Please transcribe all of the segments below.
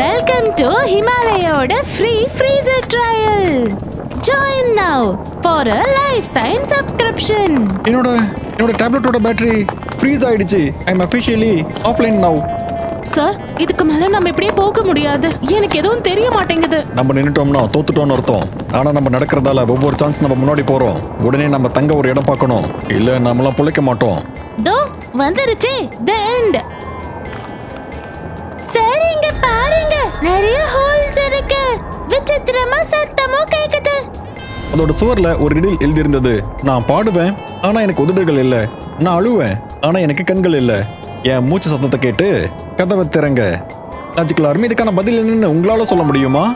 Welcome to ஹிமாலயோட free freezer trial join now for a lifetime subscription என்னோட என்னோட டேப்லெட்டோட battery freeze ஆயிடுச்சு. I am officially offline now sir இதுக்கு மேல நம்ம இப்படியே போக முடியாது. எனக்கு எதுவும் தெரிய மாட்டேங்குது. நம்ம நின்னுட்டோம்னா தோத்துட்டோம்னு அர்த்தம். ஆனா நம்ம நடக்கிறதால ஒவ்வொரு சான்ஸ் நம்ம முன்னாடி போறோம். உடனே நம்ம தங்க ஒரு இடம் பார்க்கணும். இல்ல நம்மளாம் பிழைக்க மாட்டோம். தோ வந்துருச்சு. தி எண்ட் நிறைய ஹோல்ஸ் இருக்கு. விசித்திரமா சத்தமும் கேக்குது. அதோட சுவர்ல ஒரு இடில் எழுதியிருந்தது. நான் பாடுவேன் ஆனா எனக்கு உதடுகள் இல்ல. நான் அழுவேன் ஆனா எனக்கு கண்கள் இல்ல. என் மூச்சு சத்தத்தை கேட்டு கதவை திறங்க. லாஜிக்கல் ஆர்மி இதுக்கான பதில் என்னன்னு உங்களால சொல்ல முடியுமா?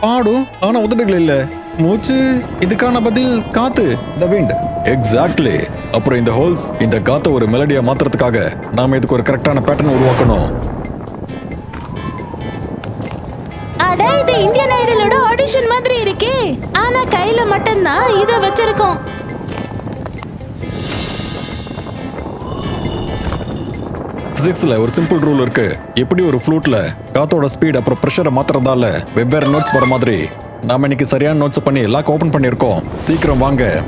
பாடும் ஆனா உதடுகள் இல்லை. மூச்சு இதுக்கான பதில் காத்து த விண்ட் எக்ஸாக்ட்லி அப்புறம் இந்த ஹோல்ஸ் இந்த காத்தை ஒரு மெலடியா மாத்துறதுக்காக நாம இதுக்கு ஒரு கரெக்டான பேட்டர்ன் உருவாக்கணும். அட இது இந்தியன் ஐடலோட ஆடிஷன் மாதிரி இருக்கே. ஆனா கையில மட்டும்தான் இத வச்சிருக்கோம். பிசிக்ஸ்ல ஒரு சிம்பிள் ரூல் இருக்கு. எப்படி ஒரு ஃப்ளூட்ல காத்தோட ஸ்பீட் அப்புறம் ப்ரெஷரை மாத்துறதால வெவ்வேறு நோட்ஸ் வர மாதிரி. நாம இன்னைக்கு சரியான நோட்ஸ் பண்ணி லாக் ஓபன் பண்ணியிருக்கோம். சீக்கிரம் வாங்க.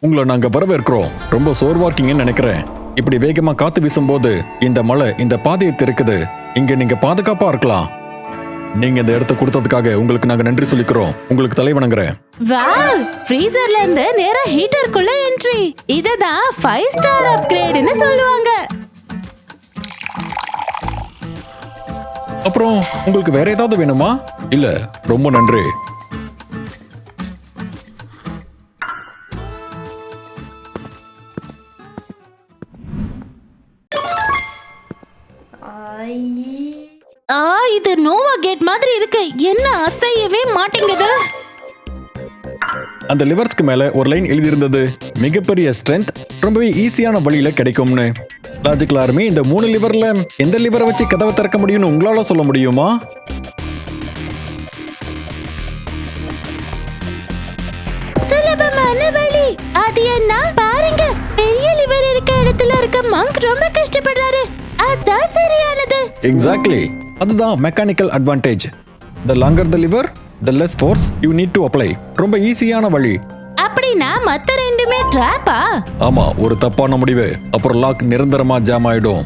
உங்களை நாங்க வரவேற்கிறோம். ரொம்ப சோர்வா இருக்கீங்கன்னு நினைக்கிறேன். இப்படி வேகமா காத்து வீசும்போது இந்த மலை இந்த பாதையை திறக்குது. இங்க நீங்க பாதுகாப்பா இருக்கலாம். நீங்க இந்த இடத்த கொடுத்ததுக்காக உங்களுக்கு நாங்க நன்றி சொல்லிக்கிறோம். உங்களுக்கு தலை வணங்குறேன் வாவ் ஃப்ரீசர்ல இருந்து நேரா ஹீட்டருக்குள்ள என்ட்ரி இததான் ஃபைவ் ஸ்டார் அப்கிரேட்னு சொல்லுவாங்க. அப்புறம் உங்களுக்கு வேற ஏதாவது வேணுமா? இல்ல ரொம்ப நன்றி. ஆ இது நோவா கேட் மாதிரி இருக்கு. என்ன அசையவே மாட்டேங்குது. அந்த லிவர்ஸ்க்கு மேல ஒரு லைன் எழுதியிருந்தது மிகப்பெரிய ஸ்ட்ரென்த் ரொம்பவே ஈஸியான வழியில கிடைக்கும்னு. லாஜிக்கல் ஆர்மி இந்த மூணு லிவர்ல எந்த லிவரை வச்சு கதவை திறக்க முடியும்னு உங்களால சொல்ல முடியுமா? சுலபமான வழி. அது என்ன? பாருங்க பெரிய லிவர் இருக்க இடத்துல இருக்க மங்க் ரொம்ப கஷ்டப்படுறாரு. அதான் சரியானது. எக்ஸாக்ட்லி அதுதான் mechanical advantage the longer the lever the less force you need to apply ரொம்ப ஈஸியான வழி. அப்படின்னா மத்த ரெண்டுமே ட்ராப்பா ஆமா ஒரு தப்பான முடிவு. அப்புறம் லாக் நிரந்தரமா ஜாம் ஆயிடும்.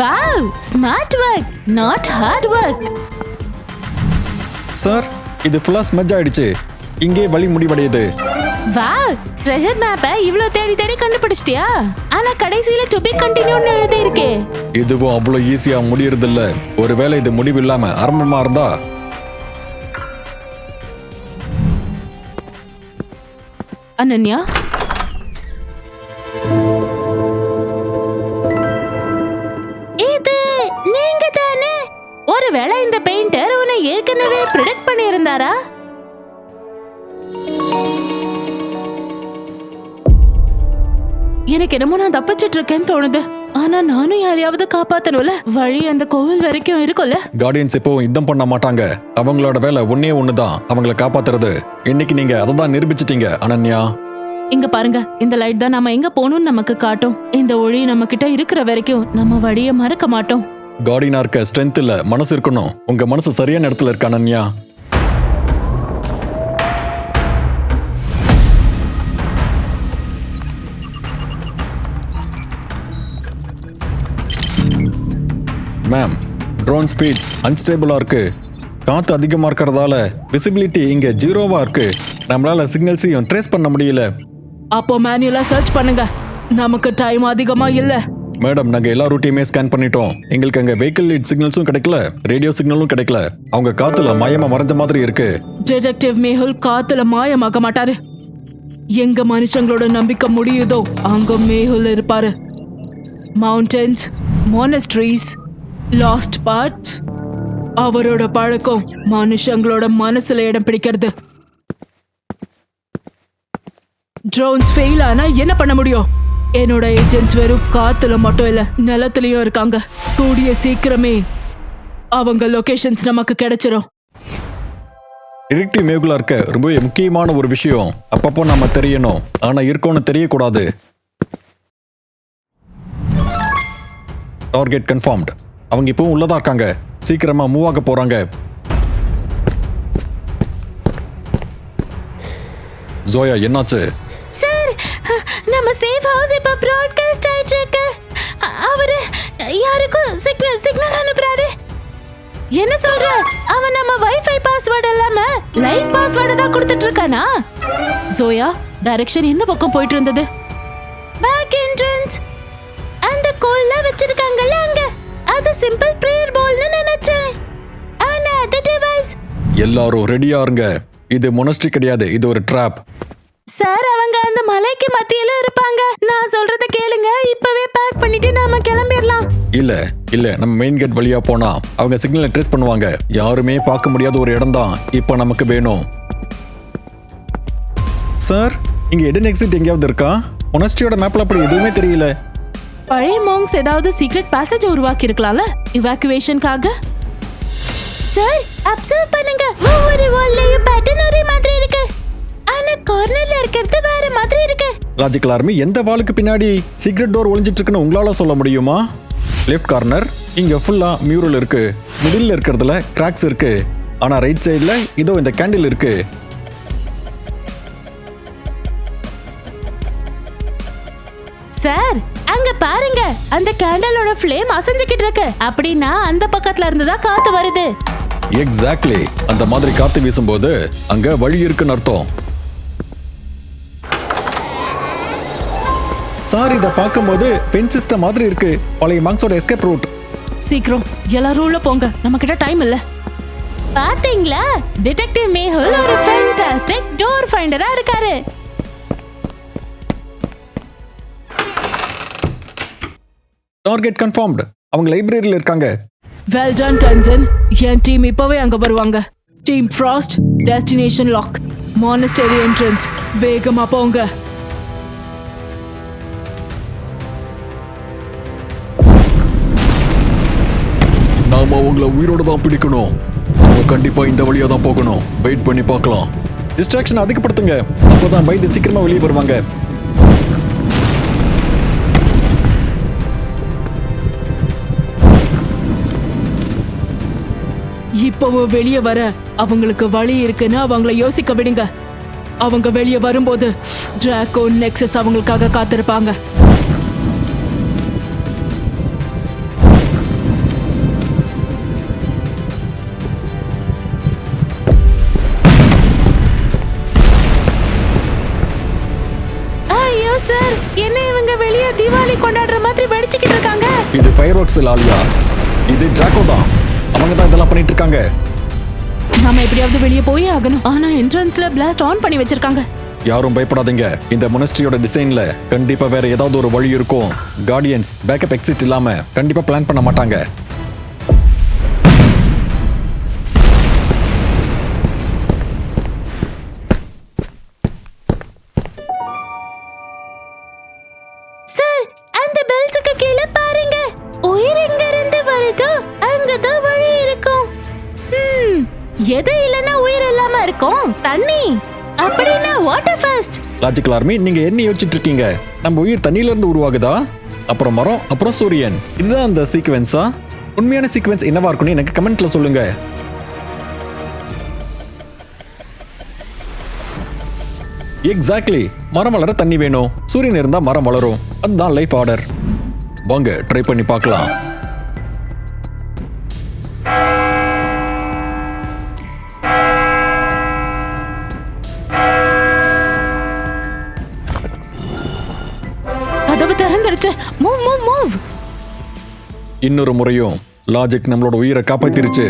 Wow smart work not hard work sir இது ஃபுல்லா ஸ்மெஜ் ஆயிடுச்சு. இங்கே வழி முடிவடையுது. வாவ் ட்ரெஷர் மேப்பை இவ்ளோ தேடி தேடி கண்டுபிடிச்சிட்டியா? ஆனா கடைசியில டு பி கண்டினியூன்னு எழுதி இருக்கே. இதுவும் அவ்வளோ ஈஸியா முடியறது இல்ல ஒருவேளை இது முடிவு இல்லாம ஆரம்பமா இருந்தா? அனன்யா? இது நீங்க தானே ஒருவேளை இந்த பெயிண்டர் உன்னை ஏற்கனவே ப்ரிடிக்ட் பண்ணியிருந்தாரா? எனக்கு என்னமோ நான் தப்பிச்சிட்டு இருக்கேன்னு தோணுது. ஆனா நானும் யாரையாவது காப்பாத்தணும்ல? வழி அந்த கோவில் வரைக்கும் இருக்கும்ல? கார்டியன்ஸ் இப்போ யுத்தம் பண்ண மாட்டாங்க. அவங்களோட வேலை ஒன்னே ஒண்ணுதான். அவங்கள காப்பாத்துறது. இன்னைக்கு நீங்க அதை தான் நிரூபிச்சிட்டீங்க அனன்யா. இங்க பாருங்க. இந்த லைட் தான் நம்ம எங்க போகணும்னு நமக்கு காட்டும். இந்த ஒளி நம்ம கிட்ட இருக்கிற வரைக்கும் நம்ம வழியை மறக்க மாட்டோம். கார்டியனா இருக்க ஸ்ட்ரென்த் இல்ல மனசு இருக்கணும். உங்க மனசு சரியான இடத்துல இருக்கு அனன்யா. மேம் ட்ரோன் ஸ்பீட்ஸ் அன்ஸ்டேபிளா இருக்கு. காத்து அதிகமா இருக்கிறதால விசிபிலிட்டி இங்க ஜீரோவா இருக்கு. நம்மளால சிக்னல்ஸையும் ட்ரேஸ் பண்ண முடியல. அப்போ மேனுவலா சர்ச் பண்ணுங்க. நமக்கு டைம் அதிகமா இல்ல. மேடம் நாங்க எல்லா ரூட்டையுமே ஸ்கேன் பண்ணிட்டோம். எங்களுக்கு அங்க வெஹிக்கிள் லீட் சிக்னல்ஸும் கிடைக்கல. ரேடியோ சிக்னலும் கிடைக்கல. அவங்க காத்துல மயமா மறைஞ்ச மாதிரி இருக்கு. டிடெக்டிவ் மேகுல் காத்துல மாயமாக மாட்டாரு. எங்க மனுஷங்களோட நம்பிக்கை முடியுதோ அங்க மேகுல் இருப்பாரு. மவுண்டன்ஸ் மோனஸ்ட்ரீஸ் லாஸ்ட் பார்ட் அவரோட பழக்கம் மனுஷங்களோட மனசுல இடம் பிடிக்கிறது. ட்ரோன்ஸ் ஃபெயில் ஆனா என்ன பண்ண முடியும்? என்னோட ஏஜென்ட்ஸ் வெறும் காத்துல மட்டும் இல்ல நிலத்துலயும் இருக்காங்க. கூடிய சீக்கிரமே அவங்க லொகேஷன்ஸ் நமக்கு கிடைச்சிரும். டிடெக்டிவ் மேகுலா இருக்க ரொம்ப முக்கியமான ஒரு விஷயம். அப்பப்போ நம்ம தெரியணும். ஆனா இருக்கோன்னு தெரியக்கூடாது. டார்கெட் கன்ஃபார்ம்ட் அவங்க இப்பவும் உள்ளதா இருக்காங்க. சீக்கிரமா மூவ் ஆக போறாங்க. ஜோயா என்னாச்சு? சார் நம்ம சேஃப் ஹவுஸ் இப்ப பிராட்காஸ்ட் ஆயிட்டு இருக்கு அவரு யாருக்கும் சிக்னல் சிக்னல் அனுப்புறாரு. என்ன சொல்ற? அவன் நம்ம வைஃபை பாஸ்வேர்டு இல்லாம லைஃப் பாஸ்வேர்டு தான் கொடுத்துட்டு இருக்கானா சோயா டைரக்ஷன் என்ன பக்கம் போயிட்டு இருந்தது. பேக் என்ட்ரன்ஸ் அந்த கோல்ல வச்சிருக்காங்கல்ல அங்க. சிம்பிள் பிரேயர் பால்னு நினைச்சேன். ஆனா அது டிவைஸ் எல்லாரும் ரெடியா இருங்க. இது மொனஸ்ட்ரி கிடையாது இது ஒரு ட்ராப் சார் அவங்க அந்த மலைக்கு மத்தியில இருப்பாங்க. நான் சொல்றத கேளுங்க. இப்பவே பேக் பண்ணிட்டு நாம கிளம்பிடலாம் இல்ல இல்ல நம்ம மெயின் கேட் வழியா போனா அவங்க சிக்னலை ட்ரேஸ் பண்ணுவாங்க. யாருமே பார்க்க முடியாத ஒரு இடம் தான் இப்போ நமக்கு வேணும். சார் இங்க எடன் எக்ஸிட் எங்கேயாவது இருக்கா? மொனஸ்ட்ரியோட மேப்ல அப்படி எதுவுமே தெரியல. பழைய மாங்ஸ் ஏதாவது சீக்ரெட் பேசேஜ் உருவாக்கி இருக்கலாம்ல இவாக்குவேஷனுக்காக சார் அப்சர்வ் பண்ணுங்க. ஒவ்வொரு வால்லையும் பேட்டர்ன் ஒரே மாதிரி இருக்கு. ஆனா கார்னர்ல இருக்கிறது வேற மாதிரி இருக்கு. லாஜிக்கல் ஆர்மி எந்த வாளுக்கு பின்னாடி சீக்ரெட் டோர் ஒளிஞ்சிட்டு இருக்குன்னு உங்களால சொல்ல முடியுமா? லெஃப்ட் கார்னர் இங்க ஃபுல்லா மியூரல் இருக்கு. மிடில் இருக்கிறதுல கிராக்ஸ் இருக்கு. ஆனா ரைட் சைடுல இதோ இந்த கேண்டில் இருக்கு. சார் அங்க பாருங்க. அந்த கேண்டலோட ஃப்ளேம் அசைஞ்சுக்கிட்டு இருக்கு அப்படின்னா அந்த பக்கத்துல இருந்து தான் காத்து வருது. எக்ஸாக்ட்லி அந்த மாதிரி காத்து வீசும்போது அங்க வழி இருக்குன்னு அர்த்தம். சார் இதை பார்க்கும்போது பென் சிஸ்டம் மாதிரி இருக்கு. பழைய மாங்ஸோட எஸ்கேப் ரூட் சீக்கிரம் எல்லாரும் உள்ள போங்க. நம்ம கிட்ட டைம் இல்ல. பாத்தீங்களா? டிடெக்டிவ் மேஹுல் ஒரு ஃபேண்டாஸ்டிக் டோர் ஃபைண்டரா இருக்காரு. டார்கெட் கன்ஃபார்ம்டு அவங்க லைப்ரரியில் இருக்காங்க. வெல் டன் டன்சன் என் டீம் இப்பவே அங்க வருவாங்க. Team frost destination lock monastery entrance வேகமா போங்க. நாம அவங்கள உயிரோட தான் பிடிக்கணும். அவங்க கண்டிப்பா இந்த வழியா தான் போகணும். வெயிட் பண்ணி பார்க்கலாம். டிஸ்ட்ராக்ஷன் அதிகப்படுத்துங்க. அப்போதான் பயந்து சீக்கிரமா வெளியே வருவாங்க. இப்பவும் வெளியே வர அவங்களுக்கு வழி இருக்குன்னு அவங்கள யோசிக்க விடுங்க. அவங்க வெளியே வரும்போது டிராகோ நெக்ஸஸ் அவங்களுக்காக காத்திருப்பாங்க. ஐயோ சார் என்ன இவங்க வெளியே தீபாவளி கொண்டாடுற மாதிரி வெடிச்சுக்கிட்டு இருக்காங்க? இது ஃபயர் ஒர்க்ஸ் லாலியா. இது டிராகோ தான். அவங்க தான் இதெல்லாம் பண்ணிட்டு இருக்காங்க நாம எப்படியாவது வெளியே போயே ஆகணும். ஆனா என்ட்ரன்ஸ்ல பிளாஸ்ட் ஆன் பண்ணி வச்சிருக்காங்க. யாரும் பயப்படாதீங்க. இந்த மொனஸ்ட்ரியோட டிசைன்ல கண்டிப்பா வேற ஏதாவது ஒரு வழி இருக்கும். கார்டியன்ஸ் பேக்கப் எக்ஸிட் இல்லாம கண்டிப்பா பிளான் பண்ண மாட்டாங்க. சார் அந்த பெல்ஸுக்கு கீழே எது இல்லனா உயிர் இல்லாம இருக்கும்? தண்ணி. அப்படின்னா வாட்டர் ஃபர்ஸ்ட் லாஜிக்கல் ஆர்மி நீங்க என்ன யோசிச்சுட்டு இருக்கீங்க? நம்ம உயிர் தண்ணியில இருந்து உருவாகுதா? அப்புறம் மரம் அப்புறம் சூரியன். இதுதான் அந்த சீக்வென்ஸா உண்மையான சீக்வென்ஸ் என்னவா இருக்கும்னு எனக்கு கமெண்ட்ல சொல்லுங்க. எக்ஸாக்ட்லி மரம் வளர தண்ணி வேணும். சூரியன் இருந்தா மரம் வளரும். அதுதான் லைஃப் ஆர்டர் வாங்க ட்ரை பண்ணி பார்க்கலாம். இன்னொரு முறையும் லாஜிக் நம்மளோட உயிரை காப்பாத்திருச்சு.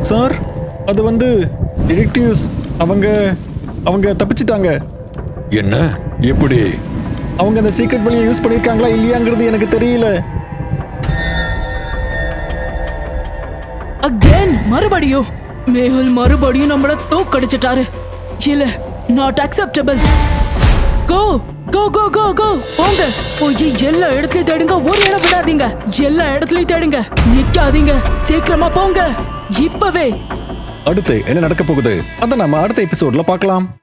சார் அது வந்து டிடெக்டிவ்ஸ் அவங்க அவங்க தப்பிச்சிட்டாங்க. என்ன? எப்படி? அவங்க அந்த சீக்ரெட் வழியை யூஸ் பண்ணிருக்காங்களா இல்லையாங்கிறது எனக்கு தெரியல. அகேன் மறுபடியும். மேஹுல் மறுபடியும் நம்மள தோக்கடிச்சிட்டாரு. இல்ல நாட் அக்செப்டபிள் கோ கோ கோ கோ கோ போங்க. போய் எல்லா இடத்துலயும் தேடுங்க. ஒரு இடம் விடாதீங்க. எல்லா இடத்துலயும் தேடுங்க. நிக்காதீங்க. சீக்கிரமா போங்க. இப்பவே. அடுத்து என்ன நடக்க போகுது? அதை நம்ம அடுத்த எபிசோட்ல பார்க்கலாம்.